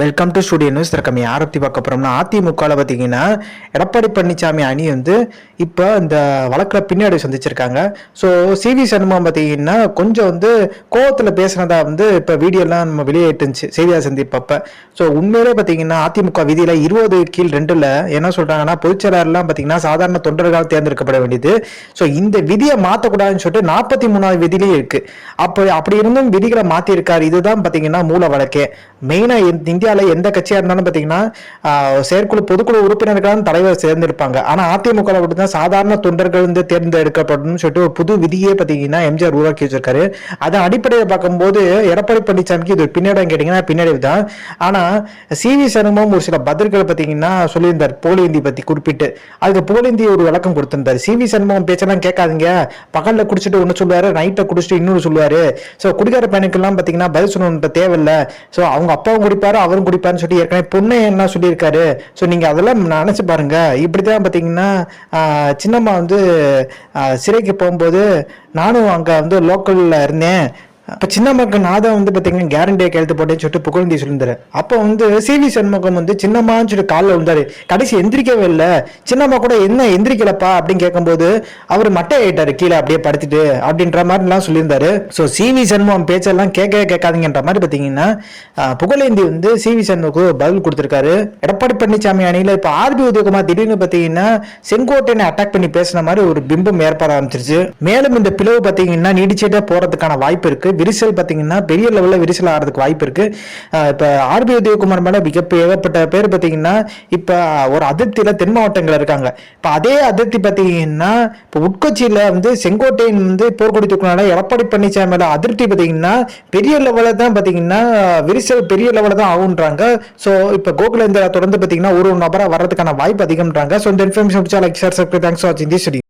Welcome to studio news திறக்கம். யாரை பற்றி பார்க்க போகிறோம்னா அதிமுகவில் பார்த்தீங்கன்னா எடப்பாடி பழனிசாமி அணி வந்து இப்போ இந்த வழக்கில் பின்னாடி சந்திச்சிருக்காங்க. ஸோ சிவி சண்முகம் பார்த்தீங்கன்னா கொஞ்சம் வந்து கோவத்தில் பேசுனதா வந்து இப்போ வீடியோலாம் நம்ம வெளியேட்டுச்சு செய்தியாக சந்திப்பப்ப. ஸோ உண்மையிலே பார்த்தீங்கன்னா அதிமுக விதியில் இருபது கீழ் ரெண்டில் என்ன சொல்கிறாங்கன்னா பொதுச்செயலாளர்லாம் பார்த்தீங்கன்னா சாதாரண தொண்டர்களால் தேர்ந்தெடுக்கப்பட வேண்டியது. ஸோ இந்த விதியை மாற்றக்கூடாதுன்னு சொல்லிட்டு நாற்பத்தி மூணாவது விதியிலே இருக்குது அப்போ அப்படி இருந்தும் விதிகளை மாற்றிருக்காரு இதுதான் பார்த்தீங்கன்னா மூல வழக்கே. மெயினாக இந்தியாவில் எந்த கட்சியாக இருந்தாலும் பார்த்தீங்கன்னா செயற்குழு பொதுக்குழு உறுப்பினர்களான தலைவர் தேர்ந்தெடுப்பாங்க. ஆனால் அதிமுக தான் சாதாரண தொண்டர்கள் வந்து தேர்ந்தெடுக்கப்படணும்னு சொல்லிட்டு ஒரு புது விதியே பார்த்தீங்கன்னா எம்ஜிஆர் உருவாக்கி வச்சிருக்காரு. அதை அடிப்படையில் பார்க்கும்போது எடப்பாடி பழனிசாமிக்கு இது ஒரு பின்னடைவு கேட்டிங்கன்னா பின்னடைவு தான். ஆனால் சிவி சண்முகம் ஒரு சில பதில்கள் பார்த்தீங்கன்னா சொல்லியிருந்தார் புகழேந்தி பற்றி குறிப்பிட்டு. அதுக்கு புகழேந்தி ஒரு விளக்கம் கொடுத்திருந்தார். சிவி சண்முகம் பேச்செல்லாம் கேட்காதீங்க. பகலில் குடிச்சிட்டு ஒன்று சொல்லுவாரு நைட்டை குடிச்சிட்டு இன்னொன்று சொல்லுவாரு. ஸோ குடிகார பையனுக்கெல்லாம் பார்த்தீங்கன்னா பதில் சொல்லணுன்ற தேவையில்லை. ஸோ அவங்க அப்பாவும் குடிப்பாரு அவரும் குடிப்பாருன்னு சொல்லி ஏற்கனவே பொண்ணு என்ன சொல்லியிருக்காரு. ஸோ நீங்கள் அதெல்லாம் நினச்சி பாருங்க. இப்படி தான் பார்த்தீங்கன்னா சின்னம்மா வந்து சிறைக்கு போகும்போது நானும் அங்கே வந்து லோக்கலில் இருந்தேன். அப்போ சின்னம்மாக்கு நாதம் வந்து பார்த்தீங்கன்னா கேரண்டியை கேள்வி போட்டேன்னு சொல்லிட்டு புகழ்ந்தி சொல்லியிருந்தாரு. அப்போ வந்து சிவி சண்முகம் வந்து சின்னம்மான்னு சொல்லி காலில் விழுந்தாரு. கடைசி எந்திரிக்கவே இல்லை. சின்னம்மா கூட என்ன எந்திரிக்கலப்பா அப்படின்னு கேட்கும்போது அவர் மட்டை ஆயிட்டாரு. கீழே அப்படியே படுத்துட்டு அப்படின்ற மாதிரிலாம் சொல்லியிருந்தாரு. ஸோ சிவி சண்முகம் பேச்செல்லாம் கேட்கவே கேட்காதீங்கன்ற மாதிரி பார்த்தீங்கன்னா புகழேந்தி வந்து சிவி சண்முகம் பதில் கொடுத்துருக்காரு. எடப்பாடி பழனிசாமி அணியில் இப்போ ஆர்பி உதயகுமார் திடீர்னு பார்த்தீங்கன்னா செங்கோட்டையனை அட்டாக் பண்ணி பேசின மாதிரி ஒரு பிம்பம் ஏற்பட ஆரம்பிச்சிருச்சு. மேலும் இந்த பிளவு பார்த்தீங்கன்னா நீடிச்சிட்டே போகிறதுக்கான வாய்ப்பு இருக்கு. விரிசல் பார்த்தீங்கன்னா பெரிய லெவலில் விரிசல் ஆகிறதுக்கு வாய்ப்பு இருக்கு. இப்போ ஆர்பி உதயகுமார் மேலே மிக ஏகப்பட்ட பேர் பார்த்தீங்கன்னா இப்போ ஒரு அதிருப்தியில் தென் மாவட்டங்கள் இருக்காங்க. இப்போ அதே அதிருப்தி பார்த்தீங்கன்னா இப்போ உட்கட்சியில் வந்து செங்கோட்டையன் வந்து போர்க்கொடி தூக்கினால எடப்பாடி பழனிசாமி மேலே அதிருப்தி பார்த்தீங்கன்னா பெரிய லெவலில் தான் பார்த்தீங்கன்னா விரிசல் பெரிய லெவலில் தான் ஆகுன்றாங்க ஸோ இப்போ கோகுலேந்திரா தொடர்ந்து பார்த்தீங்கன்னா ஒரு ஒரு நபராக வர்றதுக்கான வாய்ப்பு அதிகம்ன்றாங்க. ஸோ இந்த information like share subscribe thanks வாட்சிங் தி ஸ்டுடியோ